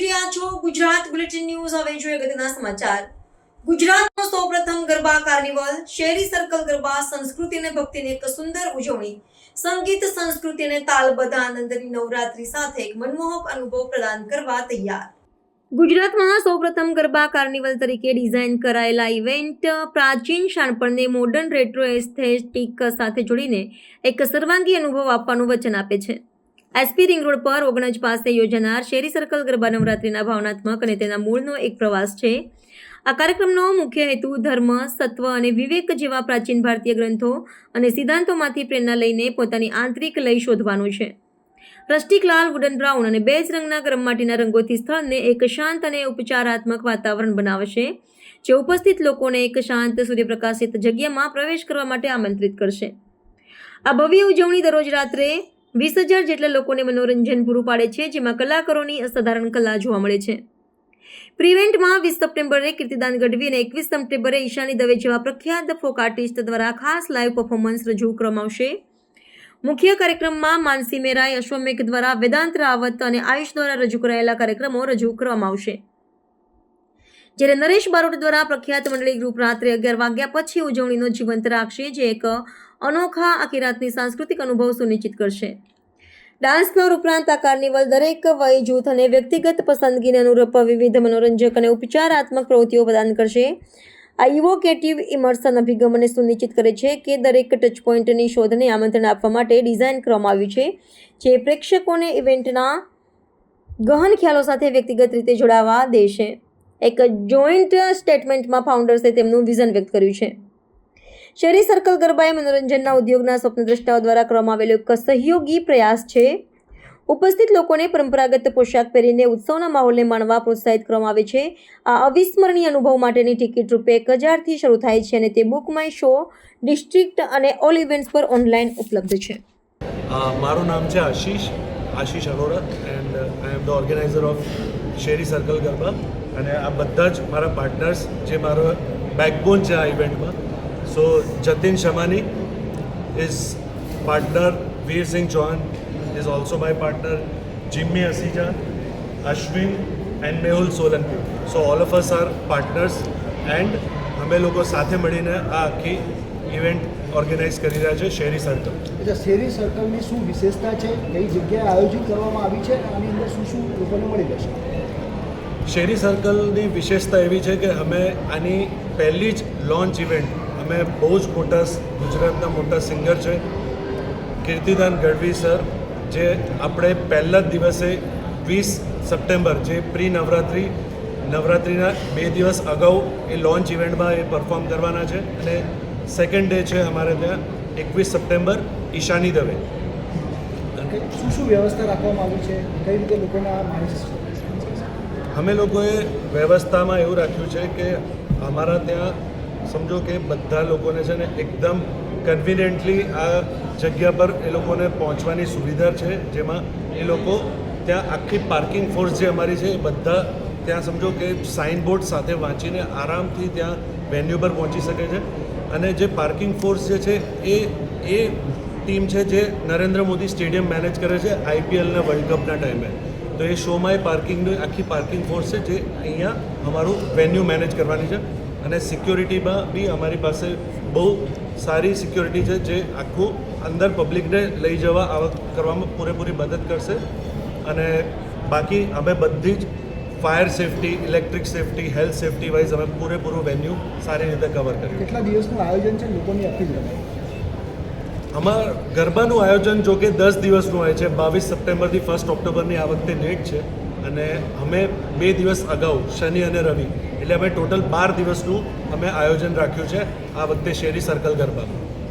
રહ્યા છો, Gujarat bulletin news, હવે જોઈએ અગત્યના સમાચાર. ગુજરાતનો સૌપ્રથમ ગરબા કાર્નિવલ, શેરી સર્કલ ગરબા, સંસ્કૃતિ અને ભક્તિની એક સુંદર ઉજવણી. સંગીત, સંસ્કૃતિ અને તાલબદ્ધ આનંદની નવરાત્રી સાથે એક મનમોહક અનુભવ પ્રદાન કરવા તૈયાર. ગુજરાતમાં સૌપ્રથમ ગરબા કાર્નિવલ તરીકે ડિઝાઇન કરાયેલા ઇવેન્ટ, પ્રાચીન શાણપણને મોડર્ન રેટ્રો એસ્થેટિક સાથે જોડીને એક સર્વાંગી અનુભવ આપવાનું વચન આપે છે. એસપી રિંગ રોડ પર ઓગણજ પાસે યોજાનાર શેરી સર્કલ ગરબા નવરાત્રિના ભાવનાત્મક અને તેના મૂળનો એક પ્રવાસ છે. આ કાર્યક્રમનો મુખ્ય હેતુ ધર્મ, સત્વ અને વિવેક જેવા પ્રાચીન ભારતીય ગ્રંથો અને સિદ્ધાંતોમાંથી પ્રેરણા લઈને પોતાની આંતરિક લય શોધવાનું છે. રસ્ટિક લાલ વુડન બ્રાઉન અને બેજ રંગના ગરમ માટીના રંગોથી સ્થળને એક શાંત અને ઉપચારાત્મક વાતાવરણ બનાવશે, જે ઉપસ્થિત લોકોને એક શાંત સૂર્યપ્રકાશિત જગ્યામાં પ્રવેશ કરવા માટે આમંત્રિત કરશે. આ ભવ્ય ઉજવણી દરરોજ રાત્રે વીસ હજાર જેટલા લોકોને મનોરંજન પૂરું પાડે છે, જેમાં કલાકારોની અસાધારણ કલા જોવા મળે છે. પ્રિવેન્ટમાં વીસ સપ્ટેમ્બરે કીર્તિદાન ગઢવી અને એકવીસ સપ્ટેમ્બરે ઈશાની દવે જેવા પ્રખ્યાત ફોક આર્ટિસ્ટ દ્વારા ખાસ લાઈવ પરફોર્મન્સ રજૂ કરવામાં આવશે. મુખ્ય કાર્યક્રમમાં માનસી મેરાય અશ્વમેઘ દ્વારા વેદાંત રાવત અને આયુષ દ્વારા રજૂ કરાયેલા કાર્યક્રમો રજૂ કરવામાં આવશે. જ્યારે નરેશ બારોટ દ્વારા પ્રખ્યાત મંડળી ગ્રુપ રાત્રે અગિયાર વાગ્યા પછી ઉજવણીનો જીવંત રાખશે, જે એક અનોખા આખી રાતની સાંસ્કૃતિક અનુભવ સુનિશ્ચિત કરશે. ડાન્સ ફ્લોર ઉપરાંત આ કાર્નિવલ દરેક વય, જૂથ અને વ્યક્તિગત પસંદગીને અનુરૂપ વિવિધ મનોરંજક અને ઉપચારાત્મક પ્રવૃત્તિઓ પ્રદાન કરશે. આ ઇવોકેટિવ ઇમર્સન અભિગમને સુનિશ્ચિત કરે છે કે દરેક ટચ પોઈન્ટની શોધને આમંત્રણ આપવા માટે ડિઝાઇન કરવામાં આવ્યું છે, જે પ્રેક્ષકોને ઇવેન્ટના ગહન ખ્યાલો સાથે વ્યક્તિગત રીતે જોડાવા દેશે. એક જોઈન્ટ સ્ટેટમેન્ટમાં ફાઉન્ડર્સે તેમનું વિઝન વ્યક્ત કર્યું છે. શેરી સર્કલ ગરબા એ મનોરંજનના ઉદ્યોગના સ્વપ્નદ્રષ્ટાઓ દ્વારા કરવામાં આવેલો એક સહયોગી પ્રયાસ છે. ઉપસ્થિત લોકોને પરંપરાગત પોશાક પહેરીને ઉત્સવના માહોલને માણવા પ્રોત્સાહિત કરવામાં આવે છે. આ અવિસ્મરણીય અનુભવ માટેની ટિકિટ રૂપે એક હજારથી શરૂ થાય છે અને તે બુક માય શો, ડિસ્ટ્રિક્ટ અને ઓલ ઇવેન્ટ્સ પર ઓનલાઈન ઉપલબ્ધ છે. મારું નામ છે Ashish Ashish Arora, and I am the organiser of Sheri circle garba અને આ બધા જ મારા પાર્ટનર્સ જે મારો બેકબોન છે આ ઇવેન્ટમાં so Jatin Shamani is partner Virsingh Chauhan is also my partner Jimmy Asija Ashwin and Mehul Solanki so all of us are partners and અમે લોકો સાથે મળીને આ આખી ઇવેન્ટ ઓર્ગેનાઇઝ કરી રહ્યા છે શેરી સર્કલ શેરી સર્કલની શું વિશેષતા છે? કઈ જગ્યાએ આયોજિત કરવામાં આવી છે? આની અંદર શું શું લોકોને મળી જશે શેરી સર્કલની વિશેષતા એવી છે કે અમે આની પહેલી જ લોન્ચ ઇવેન્ટ અમે બહુ જ મોટા ગુજરાતના મોટા સિંગર છે, કીર્તિદાન ગઢવી સર, જે આપણે પહેલા જ દિવસે વીસ સપ્ટેમ્બર, જે પ્રી નવરાત્રિ નવરાત્રિના બે દિવસ અગાઉ એ લોન્ચ ઇવેન્ટમાં એ પરફોર્મ કરવાના છે અને સેકન્ડ ડે છે અમારે ત્યાં. એકવીસ સપ્ટેમ્બર ઈશાની દવે. કે શું શું વ્યવસ્થા રાખવામાં આવી છે? કઈ રીતે લોકોને અમે લોકોએ વ્યવસ્થામાં એવું રાખ્યું છે કે અમારા ત્યાં સમજો કે બધા લોકોને છે ને એકદમ કન્વિનિયન્ટલી આ જગ્યા પર એ લોકોને પહોંચવાની સુવિધા છે જેમાં એ લોકો ત્યાં આખી પાર્કિંગ ફોર્સ જે અમારી છે એ બધા ત્યાં સમજો કે સાઇનબોર્ડ સાથે વાંચીને આરામથી ત્યાં વેન્યુ પર પહોંચી શકે છે. અને જે પાર્કિંગ ફોર્સ જે છે, એ એ ટીમ છે જે નરેન્દ્ર મોદી સ્ટેડિયમ મેનેજ કરે છે આઈપીએલના વર્લ્ડ કપના ટાઈમે તો એ શોમાં એ પાર્કિંગની આખી પાર્કિંગ ફોર્સ છે જે અહીંયા અમારું વેન્યુ મેનેજ કરવાની છે. અને સિક્યોરિટીમાં બી અમારી પાસે બહુ સારી સિક્યોરિટી છે જે આખું અંદર પબ્લિકને લઈ જવા આવક કરવામાં પૂરેપૂરી મદદ કરશે. અને બાકી અમે બધી જ fire safety electric safety health safety wise અમે પૂરેપૂરું વેન્યુ સારી રીતે કવર કર્યું. કેટલા દિવસનું આયોજન છે લોકોની અપીલ અમાર ગરબાનું આયોજન જો કે દસ દિવસનું હોય છે. બાવીસ સપ્ટેમ્બરથી ફર્સ્ટ ઓક્ટોબરની આ વખતે ડેટ છે અને અમે બે દિવસ અગાઉ શનિ અને રવિ એટલે અમે ટોટલ બાર દિવસનું અમે આયોજન રાખ્યું છે આ વખતે શેરી સર્કલ ગરબાનું.